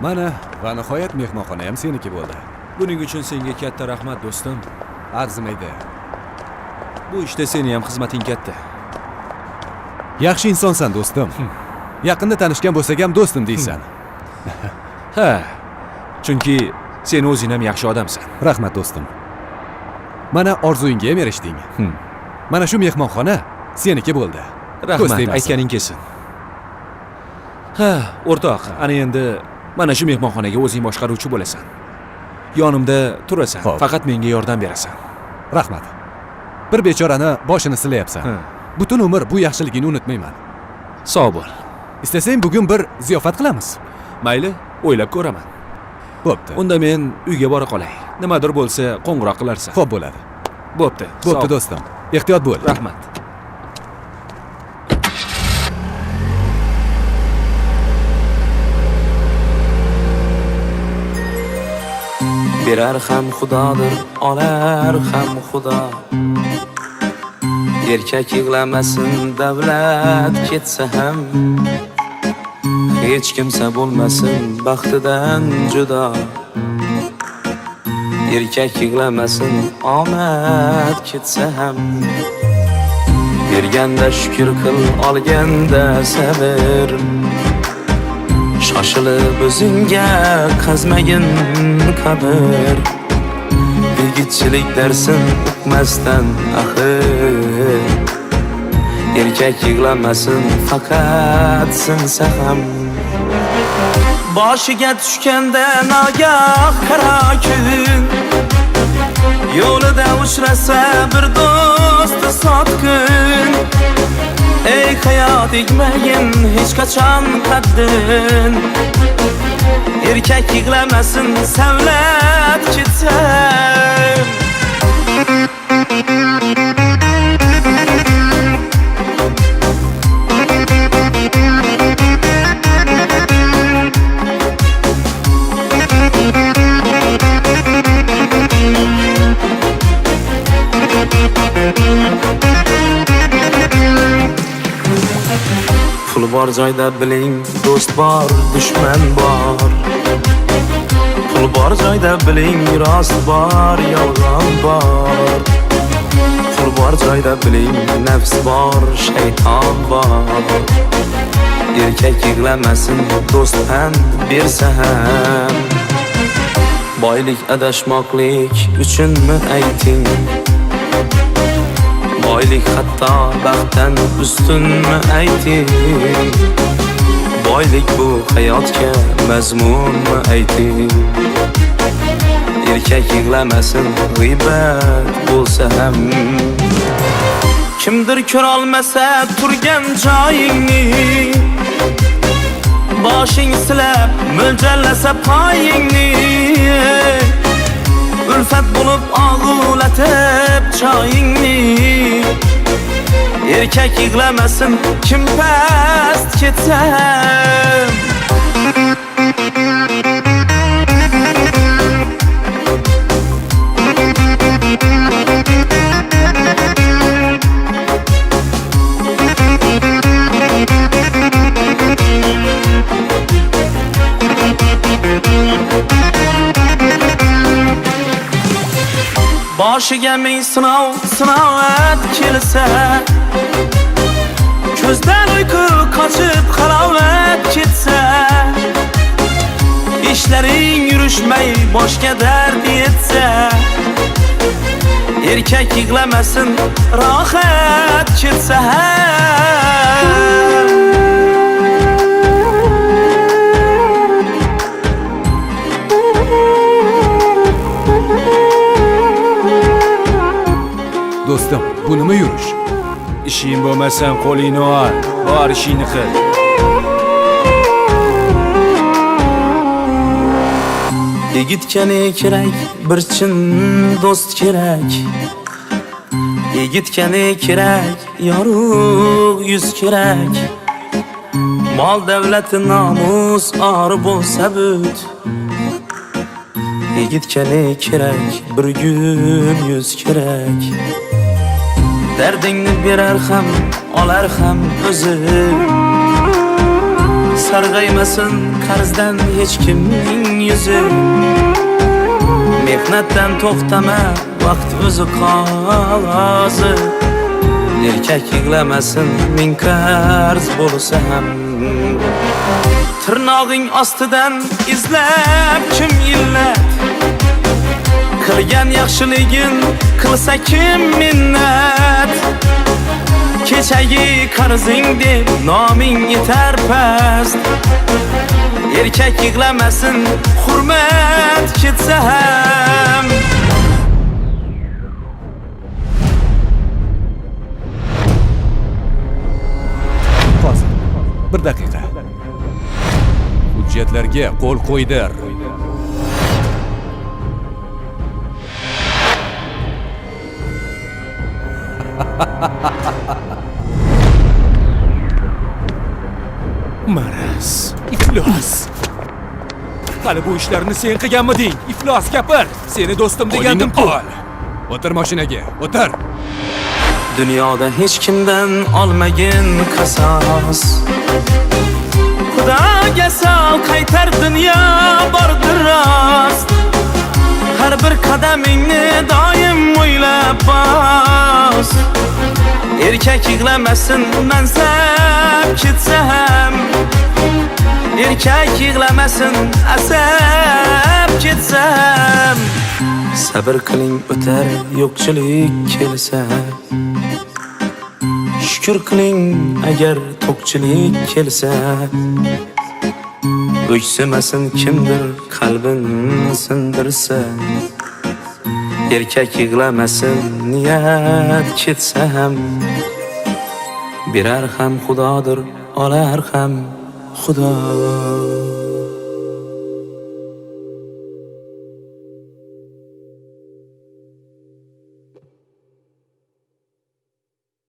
Mana va nihoyat mehmonxona ham seniki bo'ldi. Buning uchun senga katta rahmat do'stim. Arzimaydi. Bu ishda seni ham xizmating katta. Yaxshi insonsan do'stim. Yaqinda tanishgan bo'lsak ham do'stim deysan. Ha. Chunki sen o'zing ham yaxshi odamsan. Rahmat do'stim. Mana orzuyingga ham erishding. Hmm. Mana shu mehmonxona seniki bo'ldi. Rahmat, aytganing kelsin. Ha, o'rtoq, ana endi mana shu mehmonxonaga o'zing boshqaruvchi bo'lasan. Yonimda turasan, Xo'p. faqat menga yordam berasan. Rahmat. Bir bechorani boshini silayapsan. Ha. Butun umr bu yaxshiligingni unutmayman. Sog' bo'l. Istasang bugun bir ziyofat qilamiz. Mayli, o'ylab ko'raman. Bo'pti. Unda men uyga bora qolay. Nimadir bo'lsa, qo'ng'iroq qilarsan. Xo'p bo'ladi. Bo'pti. Bo'pti sog' bo'l. do'stim. Ehtiyot bo'l. Rahmat. Berar ham xudodir olar ham xudo erkak yig'lamasin davlat ketsa ham. Hech kimsa bo'lmasin baxtidan judo erkak yig'lamasin omad ketsa ham. Berganda shukr qil olganda sabr Shoshilib o'zingga qazmagin qabr Yigitchilik darsin o'qmasdan axir Erkak yig'lamasin faqat sinsa ham Boshiga tushganda nagah qaro kun Yo'lida uchrasa bir do'sti sotqin Ey hayot egmagin hech qachon qaddin Erkak yig'lamasin savlat ketsa bor joyda biling do'st bor dushman bor Pul bor joyda biling rost bor yolg'on bor Pul bor joyda biling nafs bor shayton bor Erkak yig'lamasin do'st pand bersa ham Boylik adashmoqlik uchunmi ayting Boylik hatto baxtdan ustunmi ayting Boylik bu hayotga mazmunmi ayting Erkak yig'lamasin g'iybat bo'lsa ham Kimdir ko'rolmasa turgan joyingni Boshing silab mo'ljallasa poyingni Ulfat bo'lib og'ulatib choyingni Erkak yig'lamasin kim past ketsa Boshiga ming sinov sinovat kelsa Ko'zdan uyqu qochib halovat ketsa Ishlaring yurishmay boshga dard yetsa Erkak yig'lamasin rohat ketsa Ishing bo'lmasam qo'lingni ol. Bor ishingni qil. Yigitga ne kerak bir chin do'st kerak Yigitga ne kerak yorug' yuz kerak Mol davlati nomus or bo'lsa but Yigitga ne kerak bir gul yuz kerak Dardingni berar ham olar ham o'zi. Sarg'aymasin qarzdan hech kimning yuzi. Mehnatdan to'xtama vaqt o'zi qozi. Erkak yig'lamasin ming qarz bo'lsa ham. Tirnog'ing ostidan izlab kim illat qilgan yaxshiligin qilsa kim minnat? Kechagi qarzing deb noming yetar past erkak yig'lamasin hurmat ketsa ham Hozir. Bir daqiqa. Hujjatlarga qo'l qo'ydir. maraz hali bu ishlarni sen qilganmiding iflos gapir seni do'stim Qo'lingni degandim ku ol. O'tir mashinaga, o'tir. Dunyoda hech kimdan olmagin qasos Xudoga sol qaytar dunyo bordir rost Har bir qadamingni doim o'ylab bos Erkak yig'lamasin mansab ketsa ham Erkak yig'lamasin asab ketsa ham Sabr qiling o'tar yo'qchilik kelsa. Shukr qiling agar to'qchilik kelsa. O'ksimasin kimdir qalbin sindirsa. Erkak yig'lamasin niyat ketsa ham Berar ham xudodir, olar ham 活得